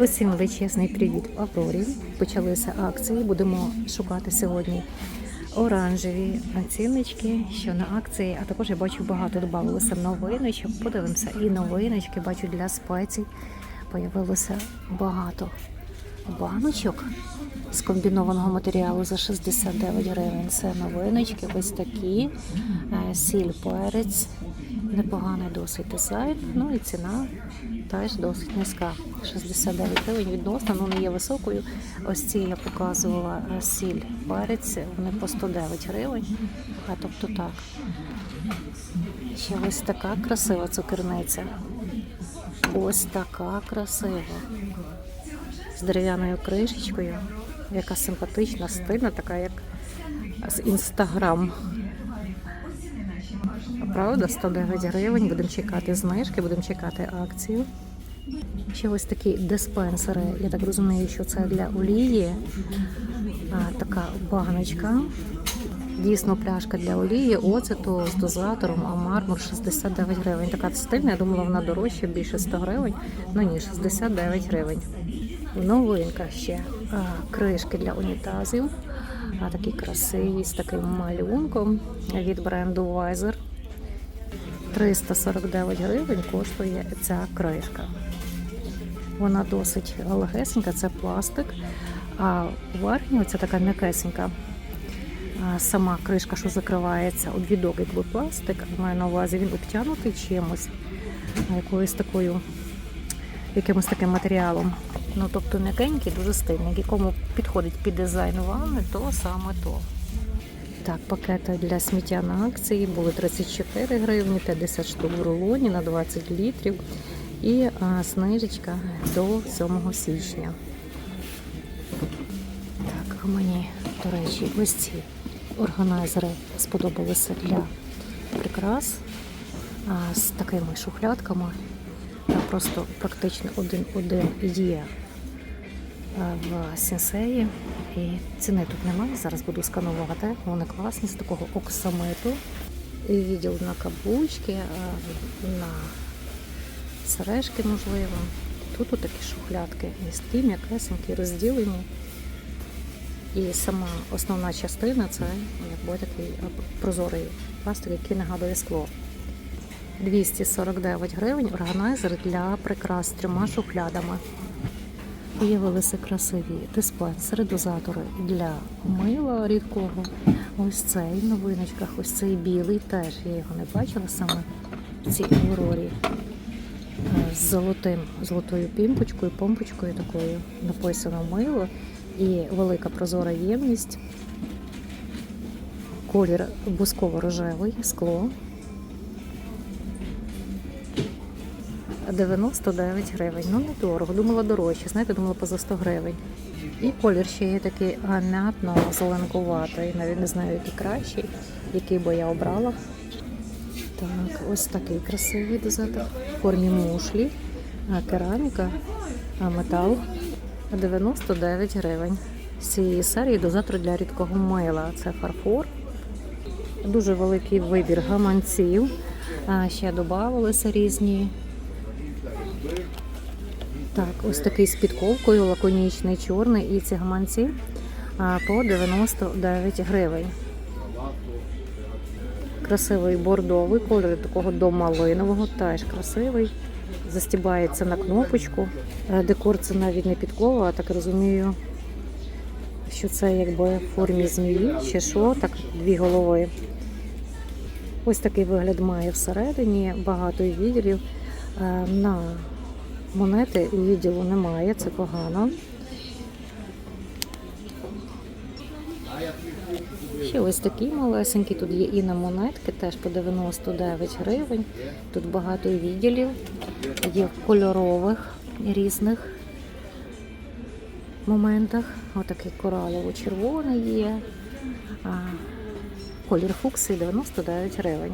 Усім величезний привіт в Аврорі. Почалися акції. Будемо шукати сьогодні оранжеві ціннички, що на акції. А також я бачу багато додавалося новиночок. Подивимося і новиночки. Бачу для спецій. Появилося багато баночок з комбінованого матеріалу за 69 гривень. Це новиночки, ось такі. Е, Сіль перець. Непоганий досить дизайн. Ну і ціна теж досить низька. 69 гривень відносно, ну не є високою. Ось ці я показувала е, сіль перець, вони по 109 гривень. А тобто так. Ще ось така красива цукерниця. Ось така красива. З дерев'яною кришечкою, яка симпатична, стильна, така як з інстаграм. Правда, 109 гривень. Будемо чекати знижки, будемо чекати акцію. Ще ось такі диспенсери. Я так розумію, що це для олії. А, така баночка. Дійсно, пляшка для олії, оцету з дозатором, а мармур 69 гривень. Така стильна, я думала, вона дорожча, більше 100 гривень. Ну ні, 69 гривень. Новинка ще а, кришки для унітазів. А, такі красиві з таким малюнком від бренду Weiser. 349 гривень коштує ця кришка. Вона досить легесенька, це пластик, а верхня це така м'якесенька. Сама кришка, що закривається, обвідок якби пластик, маю на увазі він обтягнутий чимось, якоюсь такою, якимось таким матеріалом. Ну, тобто м'якенький, дуже стильний, якому підходить під дизайн ванни, то саме то. Так, пакети для сміття на акції були 34 гривні, 50 штук в рулоні на 20 літрів і а, знижечка до 7 січня. Так, мені, до речі, ось ці органайзери сподобалися для прикрас а, з такими шухлядками. Просто практично один-один є в сенсеї. І ціни тут немає. Зараз буду сканувати. Вони класні з такого оксамиту. І відділ на каблучки, на сережки, можливо. Тут такі шухлядки місткі, м'якесенькі, розділені. І сама основна частина це якби такий прозорий пластик, який нагадує скло. 249 гривень органайзер для прикрас з трьома шухлядами. Виявилися красиві диспенсери, дозатори для мила рідкого. Ось цей в новиночках, ось цей білий теж. Я його не бачила саме в цій аурорі. Е, З золотим, золотою пімпочкою, помпочкою такою написано мило і велика прозора ємність. Колір бусково-рожевий, скло. 99 гривень. Ну, недорого. Думала дорожче. Знаєте, думала поза 100 гривень. І колір ще є такий мятно зеленкуватий. Навіть не знаю, який кращий, який би я обрала. Так, ось такий красивий дозатор. В формі мушлі, кераміка, метал 99 гривень. З цієї серії дозатор для рідкого мила. Це фарфор. Дуже великий вибір гаманців. Ще додавалися різні так, ось такий з підковкою, лаконічний, чорний і ці гаманці по 99 гривень. Красивий бордовий кольор такого до малинового, теж красивий. Застібається на кнопочку. Е, Декор це навіть не підкова, а так розумію, що це якби в формі змії чи що, так дві голови. Ось такий вигляд має всередині, багато відділів. Е, На монети відділу немає, це погано. Ще ось такі малесенькі, тут є і на монетки, теж по 99 гривень. Тут багато відділів, є в кольорових різних моментах. Отакий коралово-червоний є. А, колір фуксії 99 гривень.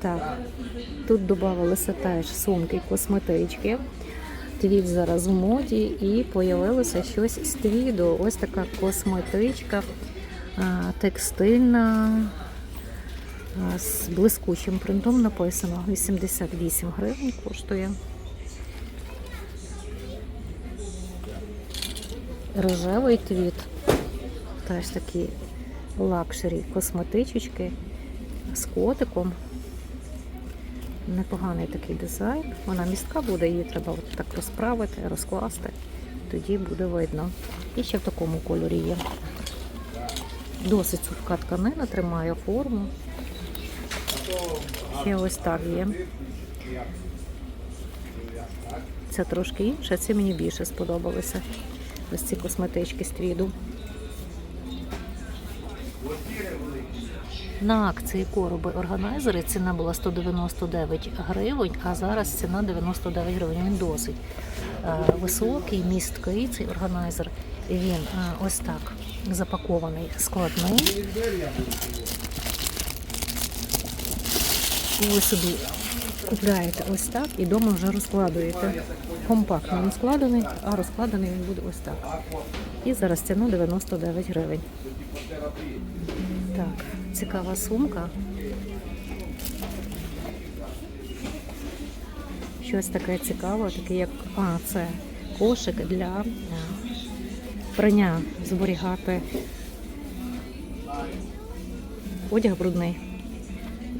Так, Тут додавалися теж сумки, косметички. Твіт зараз в моді, і з'явилося щось з твіду. Ось така косметичка, текстильна з блискучим принтом написано. 88 гривень коштує. Рожевий твіт. Теж такі лакшері косметички з котиком. Непоганий такий дизайн. Вона містка буде, її треба от так розправити, розкласти. Тоді буде видно. І ще в такому кольорі є. Досить сухка тканина, тримає форму. Ще ось так є. Це трошки інше, це мені більше сподобалося. Ось ці косметички з твіду. На акції короби органайзери ціна була 199 гривень, а зараз ціна 99 гривень. Він досить е, високий, місткий цей органайзер. Він е, ось так запакований, складний. І ви собі купляєте ось так і вдома вже розкладуєте. Компактно він складений, а розкладений він буде ось так. І зараз ціна 99 гривень. Так, цікава сумка. Щось таке цікаве, таке як. А, це кошик для е, прання, зберігати одяг брудний.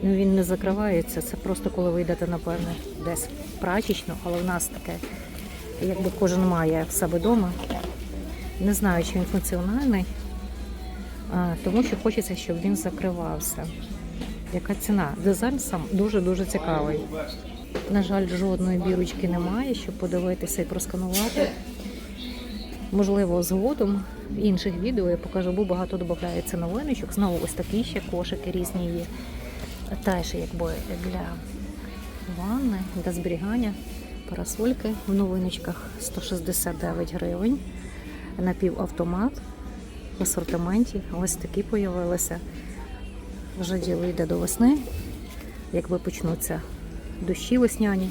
Ну він не закривається, це просто коли ви йдете, напевне, десь прачечно, але в нас таке, якби кожен має в себе вдома. Не знаю, чи він функціональний, тому що хочеться, щоб він закривався. Яка ціна? Дизайн сам дуже-дуже цікавий. На жаль, жодної бірочки немає, щоб подивитися і просканувати. Можливо, згодом в інших відео я покажу, бо багато додається новиночок. Знову ось такі ще кошики різні є. Теж якби для ванни, для зберігання. Парасольки в новиночках 169 гривень. Напівавтомат в асортименті. Ось такі появилися. Вже діло йде до весни. Якби почнуться дощі весняні.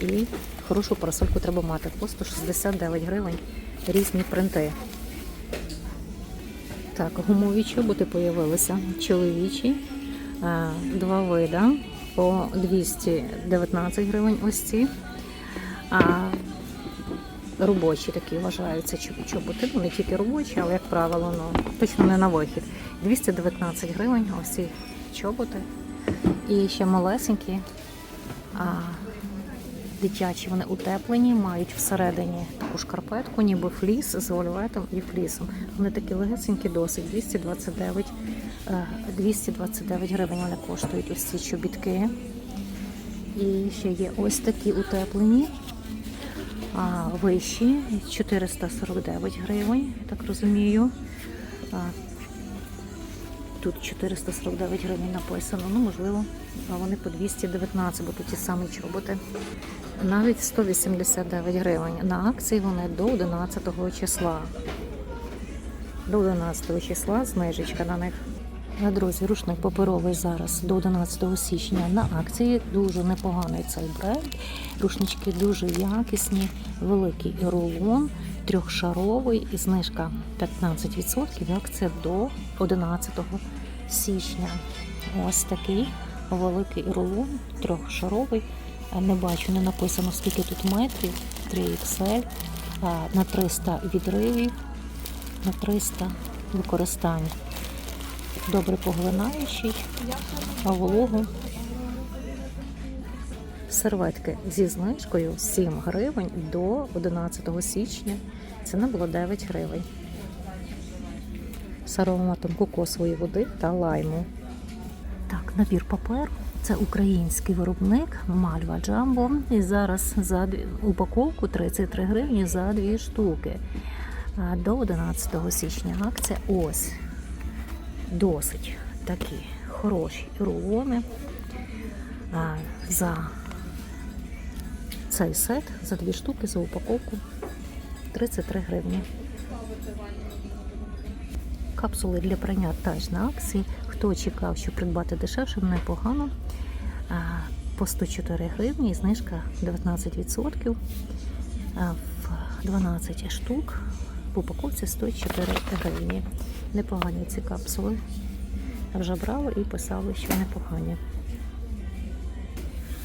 І хорошу парасольку треба мати. По 169 гривень різні принти. Так, гумові чоботи появилися. Чоловічі. Е, Два вида по 219 гривень ось ці. Робочі такі вважаються чоботи. Ну, не тільки робочі, але, як правило, ну, точно не на вихід. 219 гривень ось ці чоботи. І ще малесенькі, а, дитячі, вони утеплені, мають всередині таку шкарпетку, ніби фліс з вольветом і флісом. Вони такі легесенькі, досить 229, е, 229 гривень вони коштують ось ці чобітки. І ще є ось такі утеплені, а, вищі 449 гривень, я так розумію. А, Тут 449 гривень написано, ну можливо, вони по 219, бо тут ті самі чоботи. Навіть 189 гривень. На акції вони до 11 числа. До 11 числа знижечка на них. Друзі, рушник паперовий зараз до 11 січня на акції. Дуже непоганий цей бренд. Рушнички дуже якісні, великий рулон, трьохшаровий і знижка 15%. Акція до 11 січня. Ось такий великий рулон, трьохшаровий. Не бачу, не написано скільки тут метрів. 3XL на 300 відривів, на 300 використань добре поглинаючий, а вологу. Серветки зі знижкою 7 гривень до 11 січня. Ціна була 9 гривень. З ароматом кокосової води та лайму. Так, набір паперу. Це український виробник Мальва Джамбо. І зараз за упаковку 33 гривні за дві штуки. До 11 січня акція ось досить такі хороші рулони. За цей сет, за дві штуки, за упаковку 33 гривні. Капсули для прання теж на акції. Хто чекав, що придбати дешевше, непогано. По 104 гривні, і знижка 19%. В 12 штук в упаковці 104 гривні. Непогані ці капсули. Вже брала і писали, що непогані.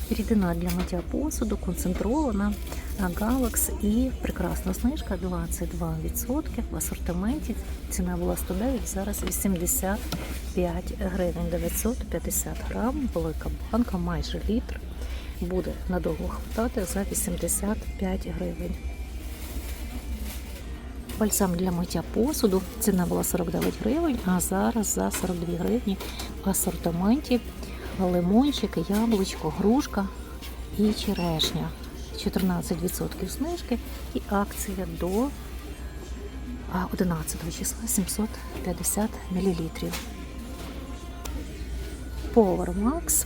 Рідина для миття посуду концентрована Галакс і прекрасна знижка 22% в асортименті. Ціна була 109, зараз 85 гривень, 950 грам, велика банка, майже літр. Буде надовго хватати за 85 гривень. Бальзам для миття посуду. Ціна була 49 гривень, а зараз за 42 гривні в асортименті лимончик, яблучко, грушка і черешня. 14% знижки і акція до а, 11 числа 750 мл. Power Max.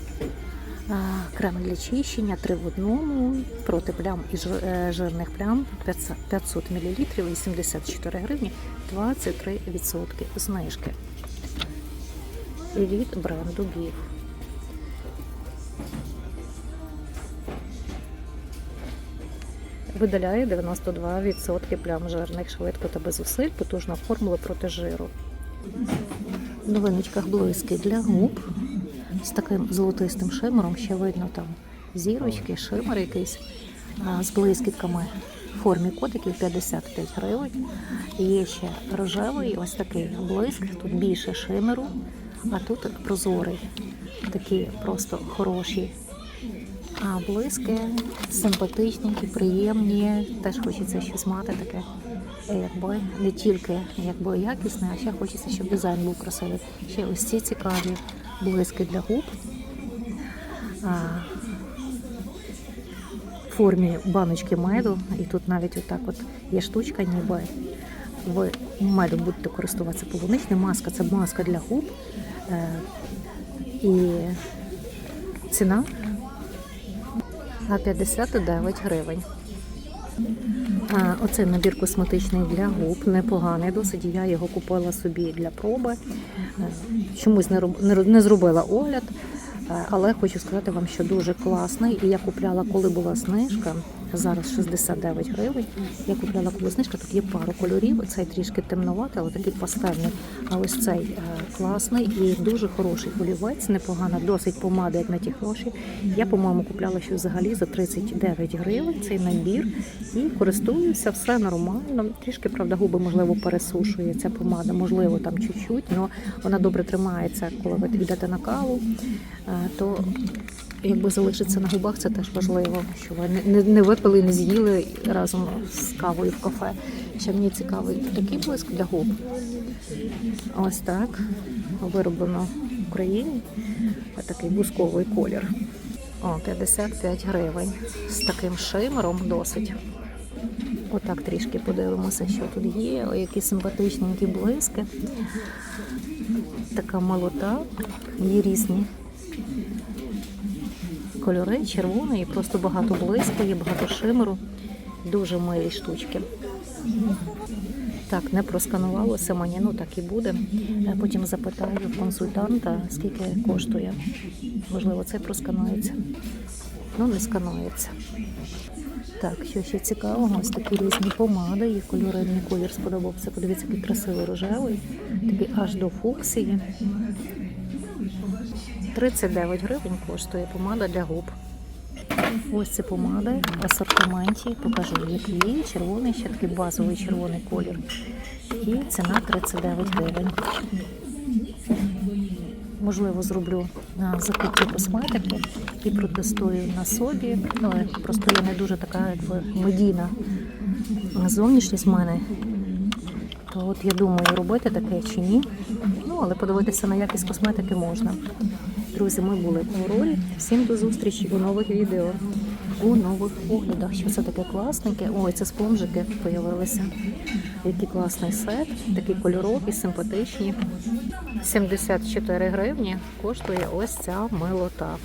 Крем для чищення 3 в одному проти плям і е, жирних плям 500 500 мл і 74 гривні 23% знижки. Від бренду Гіф. Видаляє 92% плям жирних швидко та без зусиль, потужна формула проти жиру. В новиночках блиски для губ з таким золотистим шимером. Ще видно там зірочки, шимер якийсь з блискітками в формі котиків 55 гривень. Є ще рожевий, ось такий блиск. Тут більше шимеру, а тут прозорий. Такі просто хороші а блиски симпатичні, приємні. Теж хочеться щось мати таке, якби не тільки якби якісне, а ще хочеться, щоб дизайн був красивий. Ще ось ці цікаві блиски для губ. В формі баночки меду. І тут навіть отак от є штучка, ніби ви медом будете користуватися полуничним. Маска це маска для губ. Е, і ціна а 59 гривень. А, Оцей набір косметичний для губ, непоганий досить. Я його купила собі для проби. Е, Чомусь не, роб- не зробила огляд, але хочу сказати вам, що дуже класний. І я купляла, коли була знижка. Зараз 69 гривень. Я купляла коли знижка, тут є пару кольорів. Цей трішки темноватий, але такий пастельний. А ось цей е, класний і дуже хороший олівець, непогана, досить помада, як на ті гроші. Я, по-моєму, купляла ще взагалі за 39 гривень цей набір і користуюся, все нормально. Трішки, правда, губи, можливо, пересушує ця помада, можливо, там чуть-чуть, але вона добре тримається, коли ви йдете на каву, е, то якби залишиться на губах, це теж важливо, що ви не, не, випили, не з'їли разом з кавою в кафе. Ще мені цікавий такий блиск для губ. Ось так. Вироблено в Україні. Ось такий бусковий колір. О, 55 гривень. З таким шимером досить. Отак трішки подивимося, що тут є. О, які симпатичненькі блиски. Така молота. Є різні кольори, червоний, просто багато блиску, є багато шимеру. Дуже милі штучки. Так, не просканувалося мені, ну так і буде. Потім запитаю консультанта, скільки коштує. Можливо, це просканується. Ну, не сканується. Так, що ще цікавого, ось такі різні помади, і кольори, мені колір сподобався. Подивіться, який красивий рожевий, такий аж до фуксії. 39 гривень коштує помада для губ. Ось ці помади в асортименті. Покажу, який червоний, ще такий базовий червоний колір. І ціна 39 гривень. Можливо, зроблю на закупці косметики і протестую на собі. Ну, просто я не дуже така якби медійна зовнішність в мене. То от я думаю, робити таке чи ні. Ну, але подивитися на якість косметики можна. Друзі, ми були у Аврорі. Всім до зустрічі у нових відео, у нових оглядах. Що це таке класненьке? Ой, це спонжики появилися. Який класний сет, такі кольорові, симпатичні. 74 гривні коштує ось ця милота.